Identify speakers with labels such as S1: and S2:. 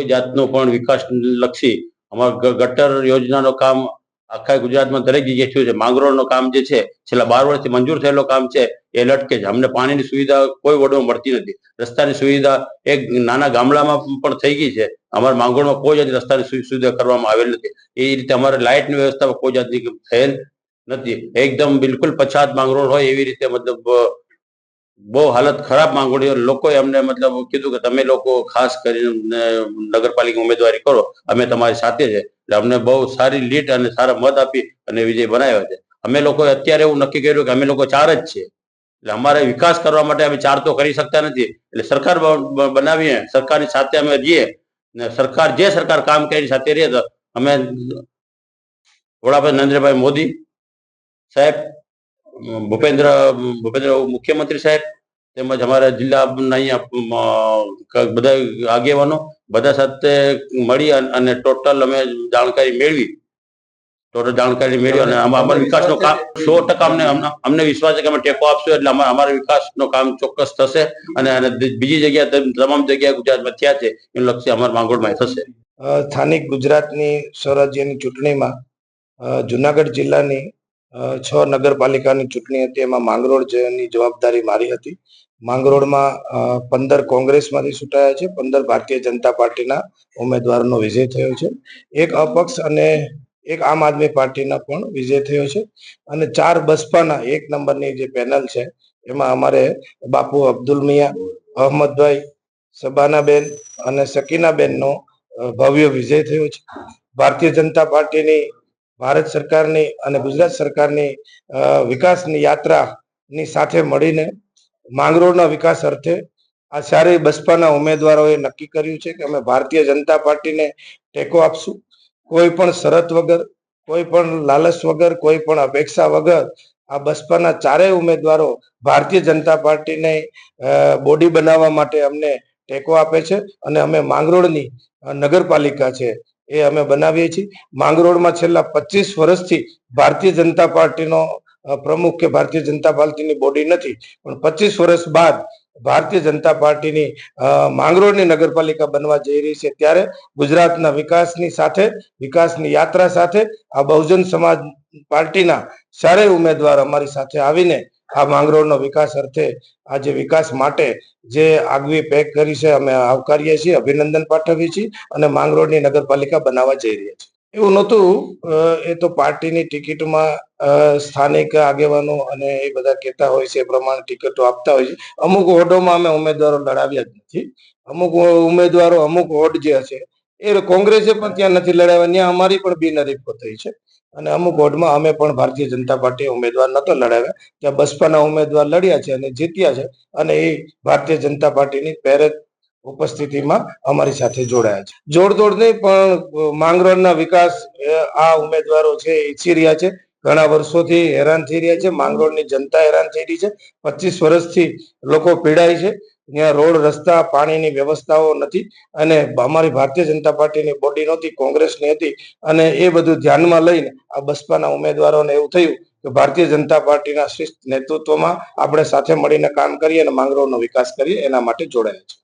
S1: કોઈ જાતનો પણ વિકાસ લક્ષી અમારા ગટર યોજનાનો કામ આખા ગુજરાતમાં દરેક જગ્યાએ થયું છે. માંગરોળનો કામ જે છે, છેલ્લા બાર વર્ષથી મંજૂર થયેલું કામ છે, એ લટકે છે. અમને પાણીની સુવિધા કોઈ વડમાં મળતી નથી. રસ્તાની સુવિધા એક નાના ગામડામાં પણ થઈ ગઈ છે. અમારા માંગરોળમાં કોઈ જાતની રસ્તાની સુવિધા કરવામાં આવેલ નથી. એ રીતે અમારે લાઇટની વ્યવસ્થા કોઈ જાતની થયેલ નથી. એકદમ બિલકુલ પછાત માંગરોળ હોય એવી રીતે મતલબ બહુ હાલત ખરાબ માંગણીઓ લોકોએ અમને મતલબ કીધું કે તમે લોકો ખાસ કરીને નગરપાલિકા ઉમેદવારી કરો. અમે તમારી સાથે છે. એટલે અમને બહુ સારી લીટ અને સારા મત આપી અને વિજય બનાવ્યો છે. અમે લોકો અત્યારે એવું નક્કી કર્યું કે અમે લોકો ચાર જ છે એટલે અમારે વિકાસ કરવા માટે અમે ચાર તો કરી શકતા નથી. એટલે સરકાર બનાવીએ, સરકારની સાથે અમે રહીએ. ને સરકાર, જે સરકાર કામ કરી સાથે રહીએ તો અમે વડાપ્રધાન નરેન્દ્રભાઈ મોદી સાહેબ ભૂપેન્દ્ર ભૂપેન્દ્ર મુખ્યમંત્રી સાહેબ તેમજ અમારા જિલ્લાના અહીંયા બધા આગેવાનો બધા સાથે મળી અન- ટોટલ અમે જાણકારી મેળવી. ટોટલ જાણકારી મેળવી અને અમારા વિકાસનો કામ, સો ટકા અમને, અમને- વિશ્વાસ છે કે અમે ટેકો આપશું એટલે અમારા અમારા વિકાસનો કામ ચોક્કસ થશે અને બીજી જગ્યા તમામ જગ્યાએ ગુજરાતમાં થયા છે એનું લક્ષ્ય અમારા માંગોળમાં થશે.
S2: સ્થાનિક ગુજરાતની સ્વરાજ્યની ચૂંટણીમાં જુનાગઢ જિલ્લાની છ નગરપાલિકાની ચૂંટણી હતી. એમાં માંગરોળ જેની જવાબદારી મારી હતી. માંગરોળમાં પંદર કોંગ્રેસમાંથી છૂટાયા છે. પંદર ભારતીય જનતા પાર્ટીના ઉમેદવારોનો વિજય થયો છે. એક અપક્ષ અને એક આમ આદમી પાર્ટીના પણ વિજય થયો છે. અને ચાર બસપાના એક નંબરની જે પેનલ છે, એમાં અમારે બાપુ અબ્દુલ મિયા, અહમદભાઈ, સબાનાબેન અને સકીનાબેનનો ભવ્ય વિજય થયો છે. ભારતીય જનતા પાર્ટીની ભારત સરકારની અને ગુજરાત સરકારની વિકાસની યાત્રાની સાથે મળીને માંગરોળના વિકાસ અર્થે આ ચારેય બસપાના ઉમેદવારોએ નક્કી કર્યું છે કે અમે ભારતીય જનતા પાર્ટીને ટેકો આપશું. કોઈ પણ શરત વગર, કોઈ પણ લાલચ વગર, કોઈ પણ અપેક્ષા વગર આ બસપાના ચારેય ઉમેદવારો ભારતીય જનતા પાર્ટીને બોડી બનાવવા માટે અમને ટેકો આપે છે અને અમે માંગરોળની નગરપાલિકા છે એ અમે બનાવીએ છીએ. માંગરોળમાં છેલ્લા પચીસ વર્ષથી ભારતીય જનતા પાર્ટીનો પ્રમુખ કે ભારતીય જનતા પાર્ટીની બોડી નથી. પણ પચીસ વર્ષ બાદ ભારતીય જનતા પાર્ટીની માંગરોળની નગરપાલિકા બનવા જઈ રહી છે ત્યારે ગુજરાતના વિકાસની સાથે, વિકાસની યાત્રા સાથે આ બહુજન સમાજ પાર્ટીના ચારેય ઉમેદવાર અમારી સાથે આવીને આ માંગરોળનો વિકાસ અર્થે આજે વિકાસ માટે જે આગવી પેક કરી છે, અમે આવકારીએ છીએ, અભિનંદન પાઠવીએ છીએ અને માંગરોળની નગરપાલિકા બનાવવા જઈ રહ્યા છે. એવું નહોતું એ તો પાર્ટીની ટિકિટમાં સ્થાનિક આગેવાનો અને એ બધા કહેતા હોય છે, એ પ્રમાણે ટિકિટો આપતા હોય છે. અમુક વોર્ડોમાં અમે ઉમેદવારો લડાવ્યા જ નથી. અમુક ઉમેદવારો અમુક વોર્ડ જે છે એ કોંગ્રેસે પણ ત્યાં નથી લડાવ્યા, ત્યાં અમારી પણ બિનહરીફો થઈ છે. અને અમુક વોર્ડમાં અમે પણ ભારતીય જનતા પાર્ટી ઉમેદવાર નતો લડાવ્યા. ત્યાં બસપાના ઉમેદવાર લડ્યા છે અને જીત્યા છે અને એ ભારતીય જનતા પાર્ટીની પહેરેજ ઉપસ્થિતિમાં અમારી સાથે જોડાયા છે. જોડતોડ નહીં, પણ માંગરોળના વિકાસ આ ઉમેદવારો છે ઈચ્છી રહ્યા છે. ઘણા વર્ષોથી હેરાન થઈ રહ્યા છે. માંગરોળની જનતા હેરાન થઈ રહી છે. પચીસ વર્ષથી લોકો પીડાય છે. ત્યાં રોડ, રસ્તા, પાણીની વ્યવસ્થાઓ નથી અને અમારી ભારતીય જનતા પાર્ટીની બોડી નહોતી, કોંગ્રેસની હતી અને એ બધું ધ્યાનમાં લઈને આ બસપાના ઉમેદવારોને એવું થયું કે ભારતીય જનતા પાર્ટીના શ્રેષ્ઠ નેતૃત્વમાં આપણે સાથે મળીને કામ કરીએ અને માંગરોળનો વિકાસ કરીએ, એના માટે જોડાયા છે.